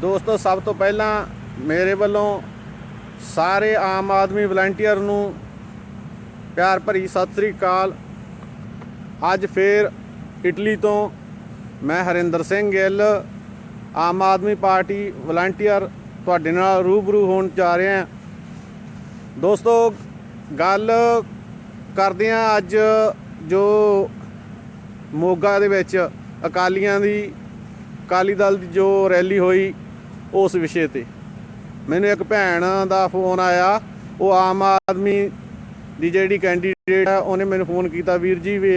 ਦੋਸਤੋ, ਸਭ ਤੋਂ ਪਹਿਲਾਂ ਮੇਰੇ ਵੱਲੋਂ ਸਾਰੇ ਆਮ ਆਦਮੀ ਵਲੰਟੀਅਰ ਨੂੰ ਪਿਆਰ ਭਰੀ ਸਤਿ ਸ੍ਰੀ ਅਕਾਲ। ਅੱਜ ਫੇਰ ਇਟਲੀ ਤੋਂ ਮੈਂ ਹਰਿੰਦਰ ਸਿੰਘ ਗਿੱਲ, ਆਮ ਆਦਮੀ ਪਾਰਟੀ ਵਲੰਟੀਅਰ ਤੁਹਾਡੇ ਨਾਲ ਰੂਬਰੂ ਹੋਣ ਜਾ ਰਿਹਾ ਹਾਂ। ਦੋਸਤੋ, ਗੱਲ ਕਰਦੇ ਹਾਂ ਅੱਜ ਜੋ ਮੋਗਾ ਦੇ ਵਿੱਚ ਅਕਾਲੀਆਂ ਦੀ, ਅਕਾਲੀ ਦਲ ਦੀ ਜੋ ਰੈਲੀ ਹੋਈ ਉਸ ਵਿਸ਼ੇ ਤੇ। ਮੈਨੂੰ ਇੱਕ ਭੈਣ ਦਾ ਫੋਨ ਆਇਆ, ਉਹ ਆਮ ਆਦਮੀ ਦੀ ਜਿਹੜੀ ਕੈਂਡੀਡੇਟ ਆ, ਉਹਨੇ ਮੈਨੂੰ ਫੋਨ ਕੀਤਾ, ਵੀਰ ਜੀ ਵੀ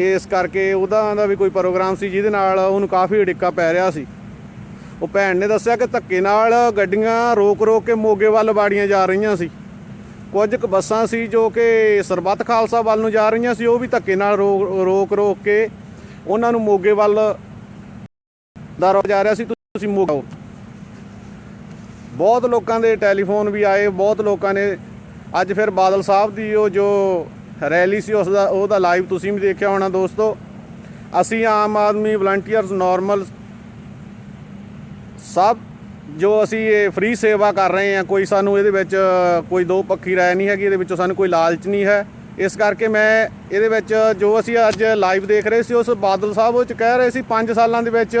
ਇਸ ਕਰਕੇ ਉਹਦਾ ਦਾ ਵੀ ਕੋਈ ਪ੍ਰੋਗਰਾਮ ਸੀ, ਜਿਹਦੇ ਨਾਲ ਉਹਨੂੰ ਕਾਫੀ ਅੜਿੱਕਾ ਪੈ ਰਿਹਾ ਸੀ। ਉਹ ਭੈਣ ਨੇ ਦੱਸਿਆ ਕਿ ਧੱਕੇ ਨਾਲ ਗੱਡੀਆਂ ਰੋਕ ਰੋਕ ਕੇ ਮੋਗੇ ਵੱਲ ਵਾੜੀਆਂ ਜਾ ਰਹੀਆਂ ਸੀ। ਕੁਝ ਕੁ ਬੱਸਾਂ ਸੀ ਜੋ ਕਿ ਸਰਬੱਤ ਖਾਲਸਾ ਵੱਲ ਨੂੰ ਜਾ ਰਹੀਆਂ ਸੀ, ਉਹ ਵੀ ਧੱਕੇ ਨਾਲ ਰੋਕ ਰੋਕ ਰੋਕ ਕੇ ਉਹਨਾਂ ਨੂੰ ਮੋਗੇ ਵੱਲ ਦਾ ਰੋ ਜਾ ਰਿਹਾ ਸੀ, ਤੁਸੀਂ ਮੋਗਾ ਬਹੁਤ ਲੋਕਾਂ ਦੇ ਟੈਲੀਫੋਨ ਵੀ ਆਏ, ਬਹੁਤ ਲੋਕਾਂ ਨੇ ਅੱਜ ਫਿਰ ਬਾਦਲ ਸਾਹਿਬ ਦੀ ਉਹ ਜੋ ਰੈਲੀ ਸੀ, ਉਸ ਦਾ, ਉਹਦਾ ਲਾਈਵ ਤੁਸੀਂ ਵੀ ਦੇਖਿਆ ਹੋਣਾ ਦੋਸਤੋ। ਅਸੀਂ ਆਮ ਆਦਮੀ ਵਲੰਟੀਅਰਸ ਨਾਰਮਲ ਸਭ ਜੋ ਅਸੀਂ ਇਹ ਫ੍ਰੀ ਸੇਵਾ ਕਰ ਰਹੇ ਹਾਂ, ਕੋਈ ਸਾਨੂੰ ਇਹਦੇ ਵਿੱਚ ਕੋਈ ਦੋ ਪੱਖੀ ਰਾਏ ਨਹੀਂ ਹੈਗੀ, ਇਹਦੇ ਵਿੱਚੋਂ ਸਾਨੂੰ ਕੋਈ ਲਾਲਚ ਨਹੀਂ ਹੈ। ਇਸ ਕਰਕੇ ਮੈਂ ਇਹਦੇ ਵਿੱਚ ਜੋ ਅਸੀਂ ਅੱਜ ਲਾਈਵ ਦੇਖ ਰਹੇ ਸੀ, ਉਸ ਬਾਦਲ ਸਾਹਿਬ ਉਹ ਚ ਕਹਿ ਰਹੇ ਸੀ 5 ਸਾਲਾਂ ਦੇ ਵਿੱਚ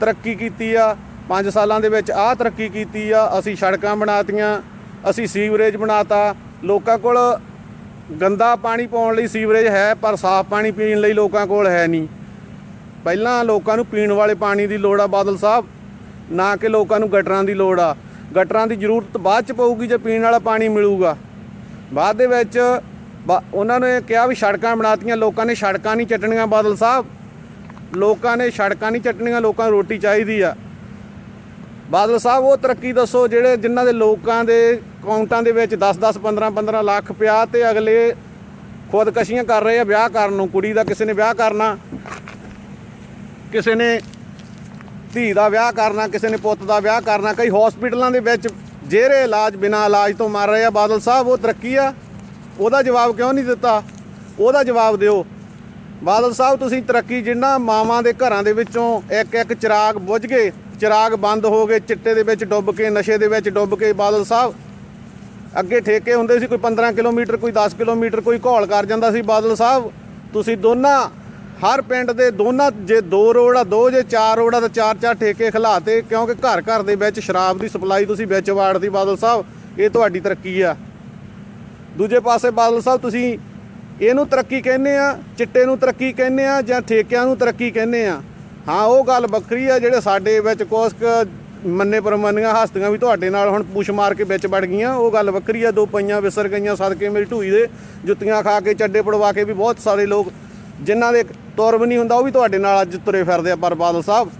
ਤਰੱਕੀ ਕੀਤੀ ਆ। 5 ਸਾਲਾਂ ਦੇ ਵਿੱਚ ਆਹ ਤਰੱਕੀ ਕੀਤੀ ਆ, ਅਸੀਂ ਸੜਕਾਂ ਬਣਾਤੀਆਂ, ਅਸੀਂ ਸੀਵਰੇਜ ਬਣਾਤਾ। ਲੋਕਾਂ ਕੋਲ ਗੰਦਾ ਪਾਣੀ ਪਾਉਣ ਲਈ ਸੀਵਰੇਜ ਹੈ, ਪਰ ਸਾਫ਼ ਪਾਣੀ ਪੀਣ ਲਈ ਲੋਕਾਂ ਕੋਲ ਹੈ ਨਹੀਂ। ਪਹਿਲਾਂ ਲੋਕਾਂ ਨੂੰ ਪੀਣ ਵਾਲੇ ਪਾਣੀ ਦੀ ਲੋੜ ਆ, ਬਾਦਲ ਸਾਹਿਬ, ਨਾ ਕਿ ਲੋਕਾਂ ਨੂੰ ਗਟਰਾਂ ਦੀ ਲੋੜ ਆ। ਗਟਰਾਂ ਦੀ ਜ਼ਰੂਰਤ ਬਾਅਦ ਚ ਪਊਗੀ ਜੇ ਪੀਣ ਵਾਲਾ ਪਾਣੀ ਮਿਲੂਗਾ। ਬਾਅਦ ਦੇ ਵਿੱਚ ਬਾ- ਉਹਨਾਂ ਨੇ ਕਿਹਾ ਵੀ ਸੜਕਾਂ ਬਣਾਤੀਆਂ, ਲੋਕਾਂ ਨੇ ਸੜਕਾਂ ਨਹੀਂ ਚੱਟਣੀਆਂ, ਬਾਦਲ ਸਾਹਿਬ। ਲੋਕਾਂ ਨੇ ਸੜਕਾਂ ਨਹੀਂ ਚੱਟਣੀਆਂ, ਲੋਕਾਂ ਨੂੰ ਰੋਟੀ ਚਾਹੀਦੀ ਆ। ਬਾਦਲ ਸਾਹਿਬ, ਉਹ ਤਰੱਕੀ ਦੱਸੋ ਜਿਹੜੇ ਜਿਨ੍ਹਾਂ ਦੇ ਲੋਕਾਂ ਦੇ ਅਕਾਊਂਟਾਂ ਦੇ ਵਿੱਚ 10 10 15 15 ਲੱਖ ਪਿਆ ਤੇ ਅਗਲੇ ਖੁਦਕਸ਼ੀਆਂ ਕਰ ਰਹੇ ਆ, ਵਿਆਹ ਕਰਨ ਨੂੰ, ਕੁੜੀ ਦਾ ਕਿਸੇ ਨੇ ਵਿਆਹ ਕਰਨਾ, ਕਿਸੇ ਨੇ ਧੀ ਦਾ ਵਿਆਹ ਕਰਨਾ, ਕਿਸੇ ਨੇ ਪੁੱਤ ਦਾ ਵਿਆਹ ਕਰਨਾ, ਕਈ ਹਸਪੀਟਲਾਂ ਦੇ ਵਿੱਚ ਜਿਹੜੇ ਇਲਾਜ ਬਿਨਾਂ ਇਲਾਜ ਤੋਂ ਮਰ ਰਹੇ ਆ। ਬਾਦਲ ਸਾਹਿਬ, ਉਹ ਤਰੱਕੀ ਆ। ਉਹਦਾ ਜਵਾਬ ਕਿਉਂ ਨਹੀਂ ਦਿੱਤਾ? ਉਹਦਾ ਜਵਾਬ ਦਿਓ। ਬਾਦਲ ਸਾਹਿਬ, ਤੁਸੀਂ ਤਰੱਕੀ ਜਿੰਨਾ ਮਾਵਾਂ ਦੇ ਘਰਾਂ ਦੇ ਵਿੱਚੋਂ ਇੱਕ ਇੱਕ ਚਿਰਾਗ ਬੁੱਝ ਗਏ ਚਿਰਾਗ ਬੰਦ ਹੋ ਗਏ, ਚਿੱਟੇ ਦੇ ਵਿੱਚ ਡੁੱਬ ਕੇ, ਨਸ਼ੇ ਦੇ ਵਿੱਚ ਡੁੱਬ ਕੇ ਬਾਦਲ ਸਾਹਿਬ। ਅੱਗੇ ਠੇਕੇ ਹੁੰਦੇ ਸੀ, ਕੋਈ 15 ਕਿਲੋਮੀਟਰ, ਕੋਈ 10 ਕਿਲੋਮੀਟਰ, ਕੋਈ ਘੋਲ ਕਰ ਜਾਂਦਾ ਸੀ ਬਾਦਲ ਸਾਹਿਬ। ਤੁਸੀਂ ਦੋਨਾਂ, ਹਰ ਪਿੰਡ ਦੇ ਦੋਨਾਂ, ਜੇ ਦੋ ਰੋਡ ਆ, ਦੋ ਜੇ ਚਾਰ ਰੋਡ ਆ, ਤਾਂ ਚਾਰ ਚਾਰ ਠੇਕੇ ਖਿਲਾਤੇ ਕਿਉਂਕਿ ਘਰ ਘਰ ਦੇ ਵਿੱਚ ਸ਼ਰਾਬ ਦੀ ਸਪਲਾਈ ਤੁਸੀਂ ਵਿੱਚ ਵਾੜਦੀ ਬਾਦਲ ਸਾਹਿਬ, ਇਹ ਤੁਹਾਡੀ ਤਰੱਕੀ ਆ। ਦੂਜੇ ਪਾਸੇ ਬਾਦਲ ਸਾਹਿਬ, ਤੁਸੀਂ ਇਹਨੂੰ ਤਰੱਕੀ ਕਹਿੰਦੇ ਆ, ਚਿੱਟੇ ਨੂੰ ਤਰੱਕੀ ਕਹਿੰਦੇ ਆ, ਜਾਂ ਠੇਕਿਆਂ ਨੂੰ ਤਰੱਕੀ ਕਹਿੰਦੇ ਆ? ਹਾਂ, ਉਹ ਗੱਲ ਵੱਖਰੀ ਆ ਜਿਹੜੇ ਸਾਡੇ ਵਿੱਚ ਕੁਛ ਮੰਨੇ ਪਰਮੰਨੀਆਂ ਹਸਤੀਆਂ ਵੀ ਤੁਹਾਡੇ ਨਾਲ ਹੁਣ ਪੁੱਛ ਮਾਰ ਕੇ ਵਿੱਚ ਵੜ ਗਈਆਂ। ਉਹ ਗੱਲ ਵੱਖਰੀ ਆ, ਦੋ ਪਈਆਂ ਵਿਸਰ ਗਈਆਂ ਸਦਕੇ ਮੇਰੀ ਢੂਈ ਦੇ, ਜੁੱਤੀਆਂ ਖਾ ਕੇ, ਚੱਡੇ ਪੜਵਾ ਕੇ ਵੀ ਬਹੁਤ ਸਾਰੇ ਲੋਕ ਜਿਨ੍ਹਾਂ ਦੇ ਤੁਰ ਵੀ ਨਹੀਂ ਹੁੰਦਾ, ਉਹ ਵੀ ਤੁਹਾਡੇ ਨਾਲ ਅੱਜ ਤੁਰੇ ਫਿਰਦੇ ਆ, ਪਰ ਬਾਦਲ ਸਾਹਿਬ,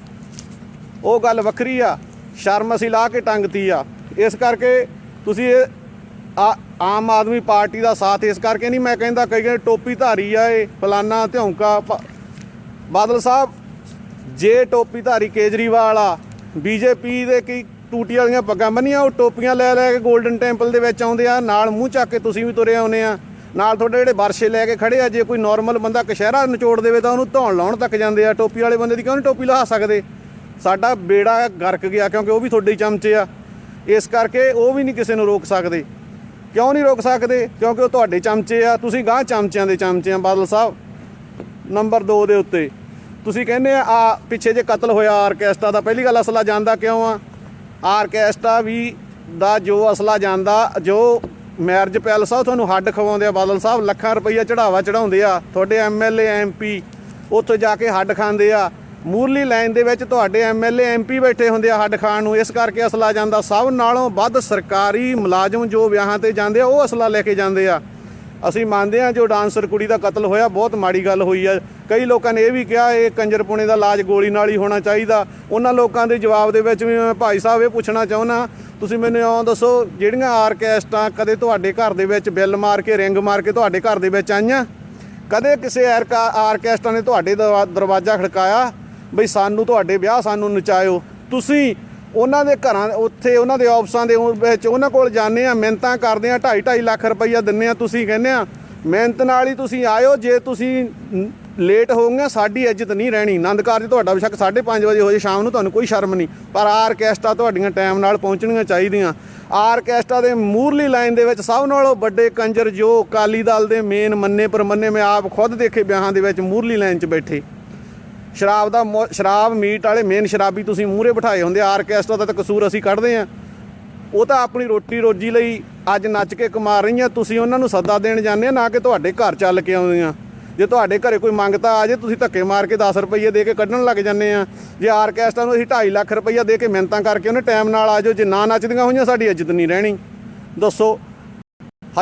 ਉਹ ਗੱਲ ਵੱਖਰੀ ਆ, ਸ਼ਰਮ ਅਸੀਂ ਲਾ ਕੇ ਟੰਗਤੀ ਆ। ਇਸ ਕਰਕੇ ਤੁਸੀਂ ਇਹ ਆ, ਆਮ ਆਦਮੀ ਪਾਰਟੀ ਦਾ ਸਾਥ ਇਸ ਕਰਕੇ ਨਹੀਂ, ਮੈਂ ਕਹਿੰਦਾ ਕਈ ਕਹਿੰਦੇ ਟੋਪੀ ਧਾਰੀ ਆ, ਇਹ ਫਲਾਨਾ ਧੌਂਕਾ ਬਾਦਲ ਸਾਹਿਬ ਜੇ ਟੋਪੀ ਧਾਰੀ ਕੇਜਰੀਵਾਲ ਆ, ਬੀਜੇਪੀ ਦੇ ਕੀ ਟੂਟੀ ਵਾਲੀਆਂ ਪੱਗਾਂ ਬੰਨੀਆਂ, ਉਹ ਟੋਪੀਆਂ ਲੈ ਲੈ ਕੇ 골ਡਨ ਟੈਂਪਲ ਦੇ ਵਿੱਚ ਆਉਂਦੇ ਆ, ਨਾਲ ਮੂੰਹ ਚੱਕ ਕੇ ਤੁਸੀਂ ਵੀ ਤੁਰੇ ਆਉਨੇ ਆ, ਨਾਲ ਤੁਹਾਡੇ ਜਿਹੜੇ ਵਰਸ਼ੇ ਲੈ ਕੇ ਖੜੇ ਆ, ਜੇ ਕੋਈ ਨਾਰਮਲ ਬੰਦਾ ਕਸ਼ਹਿਰਾ ਨਿਚੋੜ ਦੇਵੇ ਤਾਂ ਉਹਨੂੰ ਧੌਣ ਲਾਉਣ ਤੱਕ ਜਾਂਦੇ ਆ, ਟੋਪੀ ਵਾਲੇ ਬੰਦੇ ਦੀ ਕਿਉਂ ਨਹੀਂ ਟੋਪੀ ਲਹਾ ਸਕਦੇ? ਸਾਡਾ ਬੇੜਾ ਗਰਕ ਗਿਆ ਕਿਉਂਕਿ ਉਹ ਵੀ ਤੁਹਾਡੇ ਹੀ ਚਮਚੇ ਆ, ਇਸ ਕਰਕੇ ਉਹ ਵੀ ਨਹੀਂ ਕਿਸੇ ਨੂੰ ਰੋਕ ਸਕਦੇ। ਕਿਉਂ ਨਹੀਂ ਰੋਕ ਸਕਦੇ? ਕਿਉਂਕਿ ਉਹ ਤੁਹਾਡੇ ਚਮਚੇ ਆ, ਤੁਸੀਂ ਗਾਂ ਚਮਚਿਆਂ ਦੇ ਚਮਚੇ ਆ, ਬਾਦਲ ਸਾਹਿਬ। ਨੰਬਰ 2 ਦੇ ਉੱਤੇ। ਤੁਸੀਂ ਕਹਿੰਦੇ ਆ ਆ ਪਿੱਛੇ ਜੇ ਕਤਲ ਹੋਇਆ ਆਰਕੈਸਟਰਾ ਦਾ, ਪਹਿਲੀ ਗੱਲ ਅਸਲਾ ਜਾਂਦਾ ਕਿਉਂ ਆ? ਆਰਕੈਸਟਰਾ ਵੀ ਦਾ ਜੋ ਅਸਲਾ ਜਾਂਦਾ ਜੋ ਮੈਰਿਜ ਪੈਲਸ ਆ, ਉਹ ਤੁਹਾਨੂੰ ਹੱਡ ਖਵਾਉਂਦੇ ਆ, ਬਾਦਲ ਸਾਹਿਬ ਲੱਖਾਂ ਰੁਪਈਆ ਚੜਾਵਾ ਚੜਾਉਂਦੇ ਆ, ਤੁਹਾਡੇ ਐਮਐਲਏ ਐਮਪੀ ਉੱਥੇ ਜਾ ਕੇ ਹੱਡ ਖਾਂਦੇ ਆ। ਮੂਰਲੀ ਲਾਈਨ ਦੇ ਵਿੱਚ ਤੁਹਾਡੇ ਐਮਐਲਏ ਐਮਪੀ ਬੈਠੇ ਹੁੰਦੇ ਆ ਹੱਡ ਖਾਣ ਨੂੰ, ਇਸ ਕਰਕੇ ਅਸਲਾ ਜਾਂਦਾ। ਸਭ ਨਾਲੋਂ ਵੱਧ ਸਰਕਾਰੀ ਮੁਲਾਜ਼ਮ ਜੋ ਵਿਆਹਾਂ ਤੇ ਜਾਂਦੇ ਆ, ਉਹ ਅਸਲਾ ਲੈ ਕੇ ਜਾਂਦੇ ਆ। ਅਸੀਂ ਮੰਨਦੇ ਹਾਂ ਜੋ ਡਾਂਸਰ ਕੁੜੀ ਦਾ ਕਤਲ ਹੋਇਆ, ਬਹੁਤ ਮਾੜੀ ਗੱਲ ਹੋਈ ਆ। ਕਈ ਲੋਕਾਂ ਨੇ ਇਹ ਵੀ ਕਿਹਾ, ਇਹ ਕੰਜਰਪੁਣੇ ਦਾ ਇਲਾਜ ਗੋਲੀ ਨਾਲ ਹੀ ਹੋਣਾ ਚਾਹੀਦਾ। ਉਹਨਾਂ ਲੋਕਾਂ ਦੇ ਜਵਾਬ ਦੇ ਵਿੱਚ ਵੀ ਮੈਂ ਭਾਈ ਸਾਹਿਬ ਇਹ ਪੁੱਛਣਾ ਚਾਹੁੰਦਾ, ਤੁਸੀਂ ਮੈਨੂੰ ਇਉਂ ਦੱਸੋ, ਜਿਹੜੀਆਂ ਆਰਕੈਸਟਾਂ ਕਦੇ ਤੁਹਾਡੇ ਘਰ ਦੇ ਵਿੱਚ ਬਿੱਲ ਮਾਰ ਕੇ, ਰਿੰਗ ਮਾਰ ਕੇ ਤੁਹਾਡੇ ਘਰ ਦੇ ਵਿੱਚ ਆਈਆਂ? ਕਦੇ ਕਿਸੇ ਆਰਕਾ ਆਰਕੈਸਟਰਾ ਨੇ ਤੁਹਾਡੇ ਦਰਵਾ- ਦਰਵਾਜ਼ਾ ਖੜਕਾਇਆ, ਬਈ ਸਾਨੂੰ ਤੁਹਾਡੇ ਵਿਆਹ ਸਾਨੂੰ ਨਚਾਇਓ? ਤੁਸੀਂ ਉਹਨਾਂ ਦੇ ਘਰਾਂ ਉੱਥੇ ਉਹਨਾਂ ਦੇ ਆਫਿਸਾਂ ਦੇ ਵਿੱਚ ਉਹਨਾਂ ਕੋਲ ਜਾਂਦੇ ਆ ਮਿਹਨਤਾਂ ਕਰਦੇ ਆ 2.5 2.5 ਲੱਖ ਰੁਪਈਆ ਦਿੰਨੇ ਆ ਤੁਸੀਂ ਕਹਿੰਦੇ ਆ ਮਿਹਨਤ ਨਾਲ ਹੀ ਤੁਸੀਂ ਆਇਓ, ਜੇ ਤੁਸੀਂ ਲੇਟ ਹੋਊਗਾ ਸਾਡੀ ਇੱਜ਼ਤ ਨਹੀਂ ਰਹਿਣੀ। ਆਨੰਦ ਕਾਰਜ ਤੁਹਾਡਾ ਬੇਸ਼ੱਕ 5:30 ਵਜੇ ਹੋ ਜੇ, ਸ਼ਾਮ ਨੂੰ ਤੁਹਾਨੂੰ ਕੋਈ ਸ਼ਰਮ ਨਹੀਂ। ਪਰ ਆਰਕੈਸਟਰਾ ਤੁਹਾਡੀਆਂ ਟਾਈਮ ਨਾਲ ਪਹੁੰਚਣੀਆਂ ਚਾਹੀਦੀਆਂ। ਆਰਕੈਸਟਰਾ ਦੇ ਮੂਰਲੀ ਲਾਈਨ ਦੇ ਵਿੱਚ ਸਭ ਨਾਲੋਂ ਵੱਡੇ ਕੰਜਰ ਜੋ ਅਕਾਲੀ ਦਲ ਦੇ ਮੇਨ ਮੰਨੇ ਪਰਮੰਨੇ ਮੈਂ ਆਪ ਖੁਦ ਦੇਖੇ ਵਿਆਹਾਂ ਦੇ ਵਿੱਚ ਮੂਰਲੀ ਲਾਈਨ 'ਚ ਬੈਠੇ। ਸ਼ਰਾਬ ਦਾ ਮੋ- ਸ਼ਰਾਬ, ਮੀਟ ਵਾਲੇ ਮੇਨ ਸ਼ਰਾਬੀ ਤੁਸੀਂ ਮੂਹਰੇ ਬਿਠਾਏ ਹੁੰਦੇ ਆਰਕੈਸਟਰਾ ਦਾ ਤਾਂ ਕਸੂਰ ਅਸੀਂ ਕੱਢਦੇ ਆਂ। ਉਹ ਤਾਂ ਆਪਣੀ ਰੋਟੀ ਰੋਜੀ ਲਈ ਅੱਜ ਨੱਚ ਕੇ ਕਮਾ ਰਹੀਆਂ, ਤੁਸੀਂ ਉਹਨਾਂ ਨੂੰ ਸੱਦਾ ਦੇਣ ਜਾਂਦੇ ਨਾ ਕਿ ਤੁਹਾਡੇ ਘਰ ਚੱਲ ਕੇ ਆਉਂਦੀਆਂ ਜੇ ਤੁਹਾਡੇ ਘਰੇ ਕੋਈ ਮੰਗਤਾ ਆ ਜੇ, ਤੁਸੀਂ ਧੱਕੇ ਮਾਰ ਕੇ 10 ਰੁਪਏ ਦੇ ਕੇ ਕੱਢਣ ਲੱਗ ਜਾਂਦੇ ਆ। ਜੇ ਆਰਕੈਸਟਰਾ ਨੂੰ ਅਸੀਂ 2.5 ਲੱਖ ਰੁਪਈਆ ਦੇ ਕੇ ਮਿਹਨਤਾਂ ਕਰਕੇ ਉਹਨੇ ਟਾਈਮ ਨਾਲ ਆ ਜਾਓ, ਜੇ ਨਾ ਨੱਚਦੀਆਂ ਹੋਈਆਂ, ਸਾਡੀ ਇੱਜ਼ਤ ਨਹੀਂ ਰਹਿਣੀ। ਦੱਸੋ,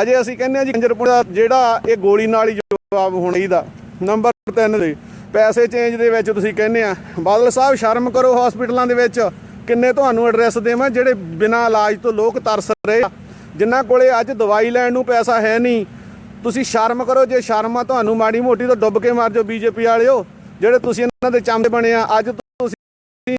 ਹਜੇ ਅਸੀਂ ਕਹਿੰਦੇ ਆ ਜੀ ਕੰਜਰਪੁਰ ਦਾ ਜਿਹੜਾ ਇਹ ਗੋਲੀ ਨਾਲ ਹੀ ਜਵਾਬ ਹੋਣਾ ਚਾਹੀਦਾ। ਨੰਬਰ 3 ਦੇ। ਪੈਸੇ ਚੇਂਜ ਦੇ ਵਿੱਚ ਤੁਸੀਂ ਕਹਿੰਦੇ ਆ। ਬਾਦਲ ਸਾਹਿਬ, ਸ਼ਰਮ ਕਰੋ ਹਸਪੀਟਲਾਂ ਦੇ ਵਿੱਚ। ਕਿੰਨੇ ਤੁਹਾਨੂੰ ਐਡਰੈਸ ਦੇਵਾਂ ਜਿਹੜੇ ਬਿਨਾਂ ਇਲਾਜ ਤੋਂ ਲੋਕ ਤਰਸ ਰਹੇ ਆ। ਜਿਨ੍ਹਾਂ ਕੋਲੇ ਅੱਜ ਦਵਾਈ ਲੈਣ ਨੂੰ ਪੈਸਾ ਹੈ ਨਹੀਂ। ਤੁਸੀਂ ਸ਼ਰਮ ਕਰੋ, ਜੇ ਸ਼ਰਮ ਆ ਤੁਹਾਨੂੰ ਮਾੜੀ ਮੋਟੀ ਤੋਂ ਡੁੱਬ ਕੇ ਮਾਰ ਜਾਓ ਬੀਜੇਪੀ ਵਾਲਿਓ। ਜਿਹੜੇ ਤੁਸੀਂ ਇਹਨਾਂ ਦੇ ਚਮਦੇ ਬਣੇ ਆ, ਅੱਜ ਤੁਸੀਂ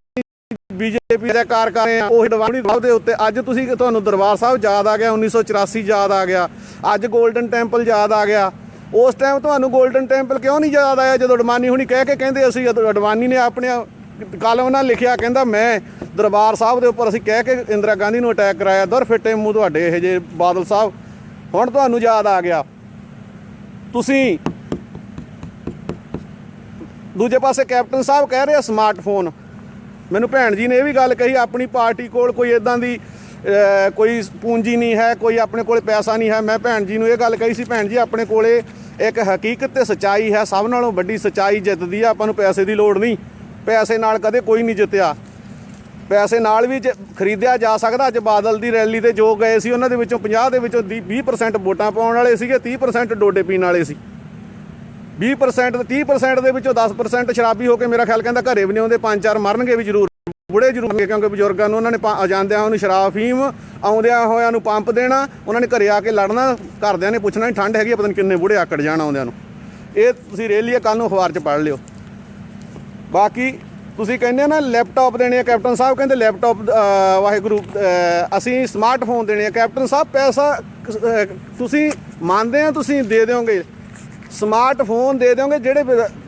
ਬੀਜੇਪੀ ਦਾ ਕਾਰ ਕਰ ਰਹੇ ਆ ਉਹ ਡਵਾਣੀ ਦੇ ਉੱਤੇ। ਅੱਜ ਤੁਸੀਂ ਤੁਹਾਨੂੰ ਦਰਬਾਰ ਸਾਹਿਬ ਯਾਦ ਆ ਗਿਆ 1984 ਯਾਦ ਆ ਗਿਆ। ਅੱਜ 골ਡਨ ਟੈਂਪਲ ਯਾਦ ਆ ਗਿਆ। ਉਸ ਟਾਈਮ ਤੁਹਾਨੂੰ 골ਡਨ ਟੈਂਪਲ ਕਿਉਂ ਨਹੀਂ ਯਾਦ ਆਇਆ ਜਦੋਂ ਅਡਵਾਨੀ ਹੁਣੀ ਕਹਿ ਕੇ ਕਹਿੰਦੇ ਅਸੀਂ ਅਡਵਾਨੀ ਨੇ ਆਪਣੇ ਕੱਲ ਉਹਨਾਂ ਲਿਖਿਆ ਕਹਿੰਦਾ ਮੈਂ ਦਰਬਾਰ ਸਾਹਿਬ ਦੇ ਉੱਪਰ ਅਸੀਂ ਕਹਿ ਕੇ ਇੰਦਰਾ ਗਾਂਧੀ ਨੂੰ ਅਟੈਕ ਕਰਾਇਆ, ਦਰ ਫਿੱਟੇ ਮੂੰਹ ਤੁਹਾਡੇ ਇਹ ਜੇ ਬਾਦਲ ਸਾਹਿਬ। ਹੁਣ ਤੁਹਾਨੂੰ ਯਾਦ ਆ ਗਿਆ। ਤੁਸੀਂ ਦੂਜੇ ਪਾਸੇ ਕੈਪਟਨ ਸਾਹਿਬ ਕਹਿ ਰਹੇ ਸਮਾਰਟਫੋਨ ਮੈਨੂੰ ਭੈਣ ਜੀ ਨੇ ਇਹ ਵੀ ਗੱਲ ਕਹੀ, ਆਪਣੀ ਪਾਰਟੀ ਕੋਲ ਕੋਈ ਇਦਾਂ ਦੀ ਕੋਈ ਪੂੰਜੀ ਨਹੀਂ ਹੈ, ਕੋਈ ਆਪਣੇ ਕੋਲ ਪੈਸਾ ਨਹੀਂ ਹੈ। ਮੈਂ ਭੈਣ ਜੀ ਨੂੰ ਇਹ ਗੱਲ ਕਹੀ ਸੀ, ਭੈਣ ਜੀ, ਆਪਣੇ ਕੋਲੇ ਇੱਕ ਹਕੀਕਤ ਤੇ ਸਚਾਈ ਹੈ। ਸਭ ਨਾਲੋਂ ਵੱਡੀ ਸਚਾਈ ਜਿੱਤਦੀ ਆ, ਆਪਾਂ ਨੂੰ ਪੈਸੇ ਦੀ ਲੋੜ ਨਹੀਂ। ਪੈਸੇ ਨਾਲ ਕਦੇ ਕੋਈ ਨਹੀਂ ਜਿੱਤਿਆ। ਪੈਸੇ ਨਾਲ ਵੀ ਜੇ ਖਰੀਦਿਆ ਜਾ ਸਕਦਾ, ਅੱਜ ਬਾਦਲ ਦੀ ਰੈਲੀ ਤੇ ਜੋ ਗਏ ਸੀ, ਉਹਨਾਂ ਦੇ ਵਿੱਚੋਂ 50 ਦੇ ਵਿੱਚੋਂ 20% ਵੋਟਾਂ ਪਾਉਣ ਵਾਲੇ ਸੀਗੇ 30% ਡੋਡੇ ਪੀਣ ਵਾਲੇ ਸੀ। 20% ਤੇ 30% ਦੇ ਵਿੱਚੋਂ 10% ਸ਼ਰਾਬੀ ਹੋ ਕੇ ਮੇਰਾ ਖਿਆਲ ਕਹਿੰਦਾ ਘਰੇ ਵੀ ਨਹੀਂ ਆਉਂਦੇ, ਪੰਜ ਚਾਰ ਮਰਨਗੇ ਵੀ ਜ਼ਰੂਰ। ਬੁੜੇ ਜ਼ਰੂਰ ਹੋਣਗੇ ਕਿਉਂਕਿ ਬਜ਼ੁਰਗਾਂ ਨੂੰ ਉਹਨਾਂ ਨੇ ਪਾ- ਜਾਂਦਿਆਂ ਉਹਨੂੰ ਸ਼ਰਾਬ ਫੀਮ ਆਉਂਦਿਆਂ ਹੋਇਆਂ ਨੂੰ ਪੰਪ ਦੇਣਾ ਉਹਨਾਂ ਨੇ ਘਰੇ ਆ ਕੇ ਲੜਨਾ ਘਰਦਿਆਂ ਨੇ ਪੁੱਛਣਾ ਠੰਡ ਹੈਗੀ ਆ, ਪਤਾ ਨਹੀਂ ਕਿੰਨੇ ਬੁੜੇ ਆਕੜ ਜਾਣ ਆਉਂਦਿਆਂ ਨੂੰ। ਇਹ ਤੁਸੀਂ ਰੇਲੀਏ ਕੱਲ ਨੂੰ ਅਖਬਾਰ 'ਚ ਪੜ੍ਹ ਲਿਓ। ਬਾਕੀ ਤੁਸੀਂ ਕਹਿੰਦੇ ਆ ਨਾ ਲੈਪਟਾਪ ਦੇਣੇ ਆ ਕੈਪਟਨ ਸਾਹਿਬ ਕਹਿੰਦੇ ਲੈਪਟਾਪ ਵਾਹਿਗੁਰੂ ਅਸੀਂ ਸਮਾਰਟਫੋਨ ਦੇਣੇ ਆ। ਕੈਪਟਨ ਸਾਹਿਬ ਪੈਸਾ ਤੁਸੀਂ ਮੰਨਦੇ ਆ ਤੁਸੀਂ ਦੇ ਦਿਓਗੇ? ਸਮਾਰਟਫੋਨ ਦੇ ਦਿਓਗੇ ਜਿਹੜੇ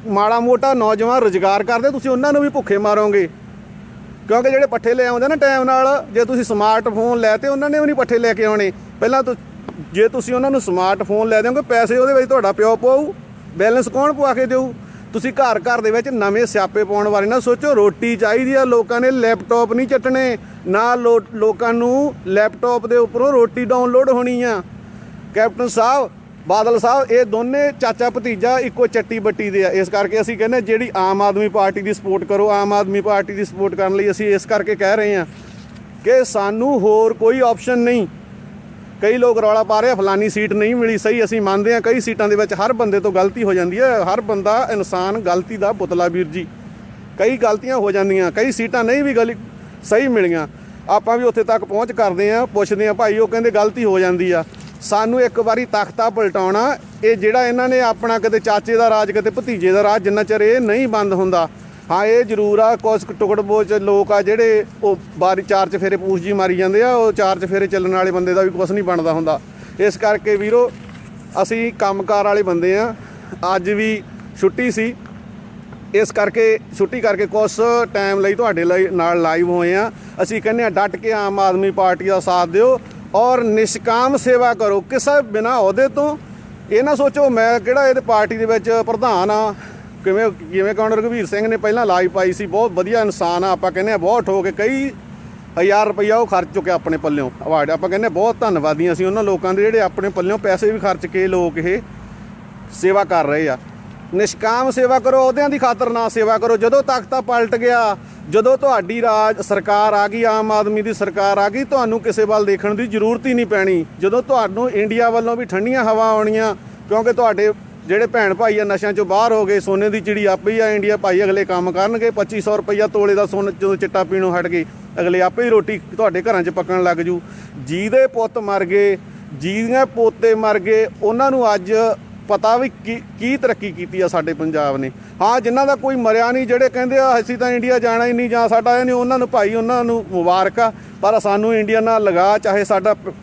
ਮਾੜਾ ਮੋਟਾ ਨੌਜਵਾਨ ਰੁਜ਼ਗਾਰ ਕਰਦੇ ਤੁਸੀਂ ਉਹਨਾਂ ਨੂੰ ਵੀ ਭੁੱਖੇ ਮਾਰੋਗੇ। ਕਿਉਂਕਿ ਜਿਹੜੇ ਪੱਠੇ ਲੈ ਆਉਂਦੇ ਨਾ ਟਾਈਮ ਨਾਲ, ਜੇ ਤੁਸੀਂ ਸਮਾਰਟਫੋਨ ਲੈ ਤੇ ਉਹਨਾਂ ਨੇ ਵੀ ਨਹੀਂ ਪੱਠੇ ਲੈ ਕੇ ਆਉਣੇ। ਪਹਿਲਾਂ ਤੋਂ, ਜੇ ਤੁਸੀਂ ਉਹਨਾਂ ਨੂੰ ਸਮਾਰਟਫੋਨ ਲੈ ਦਿਓਗੇ, ਪੈਸੇ ਉਹਦੇ ਵਿੱਚ ਤੁਹਾਡਾ ਪਿਓ ਪਾਊ ਬੈਲੈਂਸ ਕੌਣ ਪਵਾ ਕੇ ਦੇਊ? ਤੁਸੀਂ ਘਰ ਘਰ ਦੇ ਵਿੱਚ ਨਵੇਂ ਸਿਆਪੇ ਪਾਉਣ ਬਾਰੇ ਨਾ ਸੋਚੋ, ਰੋਟੀ ਚਾਹੀਦੀ ਆ, ਲੋਕਾਂ ਨੇ ਲੈਪਟਾਪ ਨਹੀਂ ਚੱਟਣੇ। ਨਾ ਲੋ- ਲੋਕਾਂ ਨੂੰ ਲੈਪਟਾਪ ਦੇ ਉੱਪਰੋਂ ਰੋਟੀ ਡਾਊਨਲੋਡ ਹੋਣੀ ਆ। ਕੈਪਟਨ ਸਾਹਿਬ ਬਾਦਲ ਸਾਹਿਬ, ਇਹ ਦੋਨੇ ਚਾਚਾ ਭਤੀਜਾ ਇੱਕੋ ਚੱਟੀ ਬੱਟੀ ਦੇ ਆ। ਇਸ ਕਰਕੇ ਅਸੀਂ ਕਹਿੰਦੇ ਜਿਹੜੀ ਆਮ ਆਦਮੀ ਪਾਰਟੀ ਦੀ ਸਪੋਰਟ ਕਰੋ, ਆਮ ਆਦਮੀ ਪਾਰਟੀ ਦੀ ਸਪੋਰਟ ਕਰਨ ਲਈ ਅਸੀਂ ਇਸ ਕਰਕੇ ਕਹਿ ਰਹੇ ਹਾਂ ਕਿ ਸਾਨੂੰ ਹੋਰ ਕੋਈ ਆਪਸ਼ਨ ਨਹੀਂ। ਕਈ ਲੋਕ ਰੌਲਾ ਪਾ ਰਹੇ ਆ, ਫਲਾਨੀ ਸੀਟ ਨਹੀਂ ਮਿਲੀ ਸਹੀ, ਅਸੀਂ ਮੰਨਦੇ ਆ ਕਈ ਸੀਟਾਂ ਦੇ ਵਿੱਚ ਹਰ ਬੰਦੇ ਤੋਂ ਗਲਤੀ ਹੋ ਜਾਂਦੀ ਹੈ। ਹਰ ਬੰਦਾ, ਇਨਸਾਨ ਗਲਤੀ ਦਾ ਪੁਤਲਾ ਵੀਰ ਜੀ। ਕਈ ਗਲਤੀਆਂ ਹੋ ਜਾਂਦੀਆਂ, ਕਈ ਸੀਟਾਂ ਨਹੀਂ ਵੀ ਗਲੀ ਸਹੀ ਮਿਲੀਆਂ। ਆਪਾਂ ਵੀ ਉੱਥੇ ਤੱਕ ਪਹੁੰਚ ਕਰਦੇ ਆ ਪੁੱਛਦੇ ਆ ਭਾਈ ਉਹ ਕਹਿੰਦੇ ਗਲਤੀ ਹੋ ਜਾਂਦੀ ਆ। ਸਾਨੂੰ ਇੱਕ ਵਾਰੀ ਤਖਤਾ ਪਲਟਾਉਣਾ, ਇਹ ਜਿਹੜਾ ਇਹਨਾਂ ਨੇ ਆਪਣਾ ਕਦੇ ਚਾਚੇ ਦਾ ਰਾਜ, ਕਦੇ ਭਤੀਜੇ ਦਾ ਰਾਜ, ਜਿੰਨਾ ਚਿਰ ਇਹ ਨਹੀਂ ਬੰਦ ਹੁੰਦਾ, ਹਾਂ, ਇਹ ਜ਼ਰੂਰ ਆ ਕੁਝ ਟੁਕੜ ਬੋਚ ਲੋਕ ਆ ਜਿਹੜੇ ਉਹ ਬਾਰੀ ਚਾਰ ਚ ਫੇਰੇ ਪੂਛ ਜੀ ਮਾਰੀ ਜਾਂਦੇ ਆ, ਉਹ ਚਾਰ ਚ ਫੇਰੇ ਚੱਲਣ ਵਾਲੇ ਬੰਦੇ ਦਾ ਵੀ ਕੁਝ ਨਹੀਂ ਬਣਦਾ ਹੁੰਦਾ। ਇਸ ਕਰਕੇ ਵੀਰੋ, ਅਸੀਂ ਕੰਮਕਾਰ ਵਾਲੇ ਬੰਦੇ ਆ, ਅੱਜ ਵੀ ਛੁੱਟੀ ਸੀ। ਇਸ ਕਰਕੇ ਛੁੱਟੀ ਕਰਕੇ ਕੁਝ ਟਾਈਮ ਲਈ ਤੁਹਾਡੇ ਲਈ ਨਾਲ ਲਾਈਵ ਹੋਏ ਆ। ਅਸੀਂ ਕਹਿੰਦੇ ਆ, ਡਟ ਕੇ ਆਮ ਆਦਮੀ ਪਾਰਟੀ ਦਾ ਸਾਥ ਦਿਓ। ਔਰ ਨਿਸ਼ਕਾਮ ਸੇਵਾ ਕਰੋ। ਕਿਸੇ ਬਿਨਾ ਅਹੁਦੇ ਤੋਂ ਇਹ ਨਾ ਸੋਚੋ, ਮੈਂ ਕਿਹੜਾ ਇਹਦੇ ਪਾਰਟੀ ਦੇ ਵਿੱਚ ਪ੍ਰਧਾਨ ਆ ਕਿਵੇਂ ਜਿਵੇਂ ਕੌਣ? ਰਘਵੀਰ ਸਿੰਘ ਨੇ ਪਹਿਲਾਂ ਲਾਈਵ ਪਾਈ ਸੀ। ਬਹੁਤ ਵਧੀਆ ਇਨਸਾਨ ਆ। ਆਪਾਂ ਕਹਿੰਦੇ ਆ, ਬਹੁਤ ਠੋਕ ਕੇ ਕਈ ਹਜ਼ਾਰ ਰੁਪਈਆ ਉਹ ਖਰਚ ਚੁੱਕਿਆ ਆਪਣੇ ਪੱਲਿਓਂ ਅਵਾਰਡ। ਆਪਾਂ ਕਹਿੰਦੇ ਆ, ਬਹੁਤ ਧੰਨਵਾਦੀਆਂ ਸੀ ਉਹਨਾਂ ਲੋਕਾਂ ਦੇ ਜਿਹੜੇ ਆਪਣੇ ਪੱਲਿਓਂ ਪੈਸੇ ਵੀ ਖਰਚ ਕੇ ਲੋਕ ਇਹ ਸੇਵਾ ਕਰ ਰਹੇ ਆ। ਨਿਸ਼ਕਾਮ ਸੇਵਾ ਕਰੋ ਉਹਦਿਆਂ ਦੀ ਖਾਤਰ ਨਾ ਸੇਵਾ ਕਰੋ। ਜਦੋਂ ਤਖਤਾ ਪਲਟ ਗਿਆ, ਜਦੋਂ ਤੁਹਾਡੀ ਰਾਜ ਸਰਕਾਰ ਆ ਗਈ, ਆਮ ਆਦਮੀ ਦੀ ਸਰਕਾਰ ਆ ਗਈ, ਤੁਹਾਨੂੰ ਕਿਸੇ ਵੱਲ ਦੇਖਣ ਦੀ ਜ਼ਰੂਰਤ ਹੀ ਨਹੀਂ ਪੈਣੀ। ਜਦੋਂ ਤੁਹਾਨੂੰ ਇੰਡੀਆ ਵੱਲੋਂ ਵੀ ਠੰਡੀਆਂ ਹਵਾ ਆਉਣੀਆਂ, ਕਿਉਂਕਿ ਤੁਹਾਡੇ ਜਿਹੜੇ ਭੈਣ ਭਾਈ ਆ ਨਸ਼ਿਆਂ ਚੋਂ ਬਾਹਰ ਹੋ ਗਏ, ਸੋਨੇ ਦੀ ਚਿੜੀ ਆਪੇ ਹੀ ਆ ਇੰਡੀਆ, ਭਾਈ ਅਗਲੇ ਕੰਮ ਕਰਨਗੇ 2500 ਰੁਪਈਆ ਤੋਲੇ ਦਾ ਸੋਨ ਜਦੋਂ ਚਿੱਟਾ ਪੀਣੋਂ ਹਟ ਗਏ, ਅਗਲੇ ਆਪੇ ਹੀ ਰੋਟੀ ਤੁਹਾਡੇ ਘਰਾਂ 'ਚ ਪੱਕਣ ਲੱਗ ਜੂ। ਜੀ ਦੇ ਪੁੱਤ ਮਰ ਗਏ ਜੀ ਜਿਹਦੀਆਂ ਪੋਤੇ ਮਰ ਗਏ, ਉਹਨਾਂ ਨੂੰ ਅੱਜ ਪਤਾ ਵੀ ਕੀ ਕੀ ਤਰੱਕੀ ਕੀਤੀ ਆ ਸਾਡੇ ਪੰਜਾਬ ਨੇ। ਹਾਂ, ਜਿਨ੍ਹਾਂ ਦਾ ਕੋਈ ਮਰਿਆ ਨਹੀਂ, ਜਿਹੜੇ ਕਹਿੰਦੇ ਆ ਅਸੀਂ ਤਾਂ ਇੰਡੀਆ ਜਾਣਾ ਹੀ ਨਹੀਂ ਜਾਂ ਸਾਡਾ ਇਹ ਨਹੀਂ, ਉਹਨਾਂ ਨੂੰ ਭਾਈ, ਉਹਨਾਂ ਨੂੰ ਮੁਬਾਰਕ ਆ, ਪਰ ਸਾਨੂੰ ਇੰਡੀਆ ਨਾਲ ਲਗਾ, ਚਾਹੇ ਸਾਡਾ ਪ-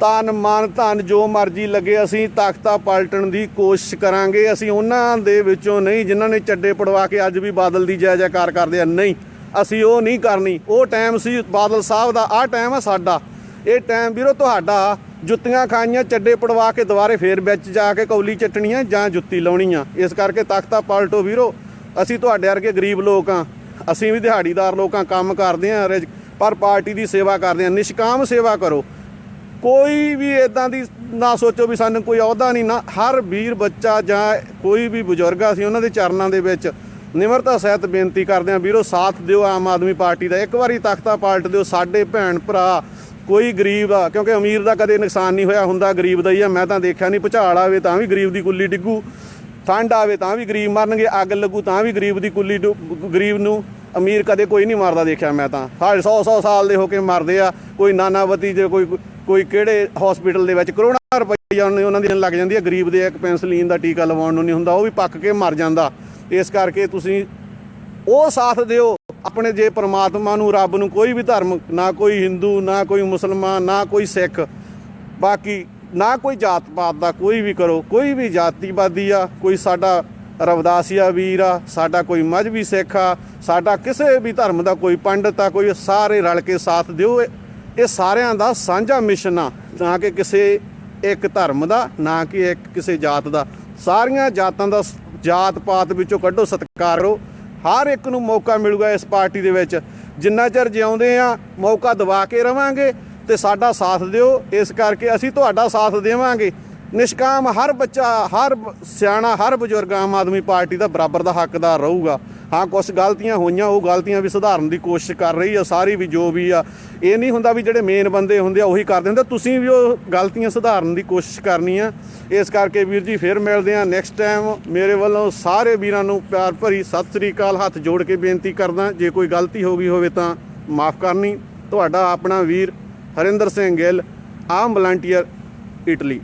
ਤਨ ਮਨ, ਧਨ, ਜੋ ਮਰਜ਼ੀ ਲੱਗੇ, ਅਸੀਂ ਤਾਕਤਾਂ ਪਲਟਣ ਦੀ ਕੋਸ਼ਿਸ਼ ਕਰਾਂਗੇ, ਅਸੀਂ ਉਹਨਾਂ ਦੇ ਵਿੱਚੋਂ ਨਹੀਂ, ਜਿਨ੍ਹਾਂ ਨੇ ਚੱਡੇ ਪੜਵਾ ਕੇ ਅੱਜ ਵੀ ਬਾਦਲ ਦੀ ਜੈ ਜੈਕਾਰ ਕਰਦੇ ਆ, ਨਹੀਂ, ਅਸੀਂ ਉਹ ਨਹੀਂ ਕਰਨੀ। ਉਹ ਟਾਈਮ ਸੀ ਬਾਦਲ ਸਾਹਿਬ ਦਾ, ਆਹ ਟਾਈਮ ਆ ਸਾਡਾ। ਇਹ ਟਾਈਮ ਵੀਰੋ ਤੁਹਾਡਾ ਜੁੱਤੀਆਂ ਖਾਈਆਂ, ਚੱਡੇ ਪੜਵਾ ਕੇ ਦੁਬਾਰੇ ਫੇਰ ਵਿੱਚ ਜਾ ਕੇ ਕੌਲੀ ਚੱਟਣੀ ਚੱਟਣੀਆਂ ਜਾਂ ਜੁੱਤੀ ਲਾਉਣੀ ਆ ਇਸ ਕਰਕੇ ਤਖਤਾ ਪਲਟੋ ਵੀਰੋ, ਅਸੀਂ ਤੁਹਾਡੇ ਵਰਗੇ ਗਰੀਬ ਲੋਕ ਆ ਅਸੀਂ ਵੀ ਦਿਹਾੜੀਦਾਰ ਲੋਕਾਂ ਕੰਮ ਕਰਦੇ ਆ ਰਿਜ- ਪਰ ਪਾਰਟੀ ਦੀ ਸੇਵਾ ਕਰਦੇ ਆ ਨਿਸ਼ਕਾਮ ਸੇਵਾ ਕਰੋ। ਕੋਈ ਵੀ ਇਦਾਂ ਦੀ ਨਾ ਸੋਚੋ ਵੀ ਸਾਨੂੰ ਕੋਈ ਅਹੁਦਾ ਨਹੀਂ, ਨਾ ਹਰ ਵੀਰ, ਬੱਚਾ ਜਾਂ ਕੋਈ ਵੀ ਬਜ਼ੁਰਗ ਆ, ਅਸੀਂ ਉਹਨਾਂ ਦੇ ਚਰਨਾਂ ਦੇ ਵਿੱਚ ਨਿਮਰਤਾ ਸਹਿਤ ਬੇਨਤੀ ਕਰਦੇ ਹਾਂ। ਵੀਰੋ, ਸਾਥ ਦਿਓ ਆਮ ਆਦਮੀ ਪਾਰਟੀ ਦਾ। ਇੱਕ ਵਾਰੀ ਤਖਤਾ ਪਾਲਟ ਦਿਓ, ਸਾਡੇ ਭੈਣ ਭਰਾ ਕੋਈ ਗਰੀਬ ਆ, ਕਿਉਂਕਿ ਅਮੀਰ ਦਾ ਕਦੇ ਨੁਕਸਾਨ ਨਹੀਂ ਹੋਇਆ ਹੁੰਦਾ, ਗਰੀਬ ਦਾ ਹੀ ਆ, ਮੈਂ ਤਾਂ ਦੇਖਿਆ ਨਹੀਂ, ਭੁਚਾਲ ਆਵੇ ਤਾਂ ਵੀ ਗਰੀਬ ਦੀ ਕੁੱਲੀ ਡਿੱਗੂ, ਠੰਡ ਆਵੇ ਤਾਂ ਵੀ ਗਰੀਬ ਮਰਨਗੇ, ਅੱਗ ਲੱਗੂ ਤਾਂ ਵੀ ਗਰੀਬ ਦੀ ਕੁੱਲੀ ਡੁ- ਗਰੀਬ ਨੂੰ ਅਮੀਰ ਕਦੇ ਕੋਈ ਨਹੀਂ ਮਾਰਦਾ ਦੇਖਿਆ ਮੈਂ ਤਾਂ। ਸਾਡੇ 100 100 ਸਾਲ ਦੇ ਹੋ ਕੇ ਮਰਦੇ ਆ, ਕੋਈ ਨਾਨਾਵਤੀ ਜੇ ਕੋਈ ਕੋਈ ਕਿਹੜੇ ਹਸਪੀਟਲ ਦੇ ਵਿੱਚ ਕਰੋੜਾਂ ਰੁਪਈਆ ਉਹਨਾਂ ਉਹਨਾਂ ਦੀ ਲੱਗ ਜਾਂਦੀ ਹੈ ਗਰੀਬ ਦੇ ਇੱਕ ਪੈਨਸਲੀਨ ਦਾ ਟੀਕਾ ਲਵਾਉਣ ਨੂੰ ਨਹੀਂ ਹੁੰਦਾ, ਉਹ ਵੀ ਪੱਕ ਕੇ ਮਰ ਜਾਂਦਾ। ਇਸ ਕਰਕੇ ਤੁਸੀਂ ਉਹ ਸਾਥ ਦਿਓ। ਆਪਣੇ ਜੇ ਪਰਮਾਤਮਾ ਨੂੰ, ਰੱਬ ਨੂੰ ਕੋਈ ਵੀ ਧਰਮ, ਨਾ ਕੋਈ ਹਿੰਦੂ, ਨਾ ਕੋਈ ਮੁਸਲਮਾਨ, ਨਾ ਕੋਈ ਸਿੱਖ, ਬਾਕੀ ਨਾ ਕੋਈ ਜਾਤ ਪਾਤ ਦਾ ਕੋਈ ਵੀ ਕਰੋ, ਕੋਈ ਵੀ ਜਾਤੀਵਾਦੀ ਆ, ਕੋਈ ਸਾਡਾ ਰਵਦਾਸੀਆ ਵੀਰ ਆ, ਸਾਡਾ ਕੋਈ ਮਜਬੀ ਸਿੱਖ ਆ, ਸਾਡਾ ਕਿਸੇ ਵੀ ਧਰਮ ਦਾ ਕੋਈ ਪੰਡਤ ਆ, ਕੋਈ ਸਾਰੇ ਰਲ ਕੇ ਸਾਥ ਦਿਓ। ਇਹ- ਸਾਰਿਆਂ ਦਾ ਸਾਂਝਾ ਮਿਸ਼ਨ ਆ, ਨਾ ਕਿ ਕਿਸੇ ਇੱਕ ਧਰਮ ਦਾ, ਨਾ ਕਿ ਇੱਕ ਕਿਸੇ ਜਾਤ ਦਾ। ਸਾਰੀਆਂ ਜਾਤਾਂ ਦਾ ਜਾਤ ਪਾਤ ਵਿੱਚੋਂ ਕੱਢੋ, ਸਤਿਕਾਰ ਕਰੋ। ਹਰ ਇੱਕ ਨੂੰ ਮੌਕਾ ਮਿਲੂਗਾ ਇਸ ਪਾਰਟੀ ਦੇ ਵਿੱਚ। ਜਿੰਨਾ ਚਿਰ ਜਿਉਂਦੇ ਆ, ਮੌਕਾ ਦਵਾ ਕੇ ਰਵਾਂਗੇ ਤੇ ਸਾਡਾ ਸਾਥ ਦਿਓ। ਇਸ ਕਰਕੇ ਅਸੀਂ ਤੁਹਾਡਾ ਸਾਥ ਦੇਵਾਂਗੇ। ਨਿਸ਼ਕਾਮ ਹਰ ਬੱਚਾ, ਹਰ ਸਿਆਣਾ, ਹਰ ਬਜ਼ੁਰਗ ਆਮ ਆਦਮੀ ਪਾਰਟੀ ਦਾ ਬਰਾਬਰ ਦਾ ਹੱਕਦਾਰ ਰਹੂਗਾ। ਹਾਂ ਕੁਝ ਗਲਤੀਆਂ ਹੋਈਆਂ, ਉਹ ਗਲਤੀਆਂ ਵੀ ਸੁਧਾਰਨ ਦੀ ਕੋਸ਼ਿਸ਼ ਕਰ ਰਹੀ ਆ। ਸਾਰੀ ਵੀ ਜੋ ਵੀ ਆ ਇਹ ਨਹੀਂ ਹੁੰਦਾ ਵੀ ਜਿਹੜੇ ਮੇਨ ਬੰਦੇ ਹੁੰਦੇ ਆ ਉਹੀ ਕਰਦੇ ਹੁੰਦੇ। ਤੁਸੀਂ ਵੀ ਉਹ ਗਲਤੀਆਂ ਸੁਧਾਰਨ ਦੀ ਕੋਸ਼ਿਸ਼ ਕਰਨੀ ਆ। ਇਸ ਕਰਕੇ ਵੀਰ ਜੀ ਫੇਰ ਮਿਲਦੇ ਆ ਨੈਕਸਟ ਟਾਈਮ ਮੇਰੇ ਵੱਲੋਂ ਸਾਰੇ ਵੀਰਾਂ ਨੂੰ ਪਿਆਰ ਭਰੀ ਸਤਿ ਸ੍ਰੀ ਅਕਾਲ। ਹੱਥ ਜੋੜ ਕੇ ਬੇਨਤੀ ਕਰਦਾ, ਜੇ ਕੋਈ ਗਲਤੀ ਹੋ ਗਈ ਹੋਵੇ ਤਾਂ ਮਾਫ ਕਰਨੀ। ਤੁਹਾਡਾ ਆਪਣਾ ਵੀਰ ਹਰਿੰਦਰ ਸਿੰਘ ਗਿੱਲ, ਆਮ ਵਲੰਟੀਅਰ ਇਟਲੀ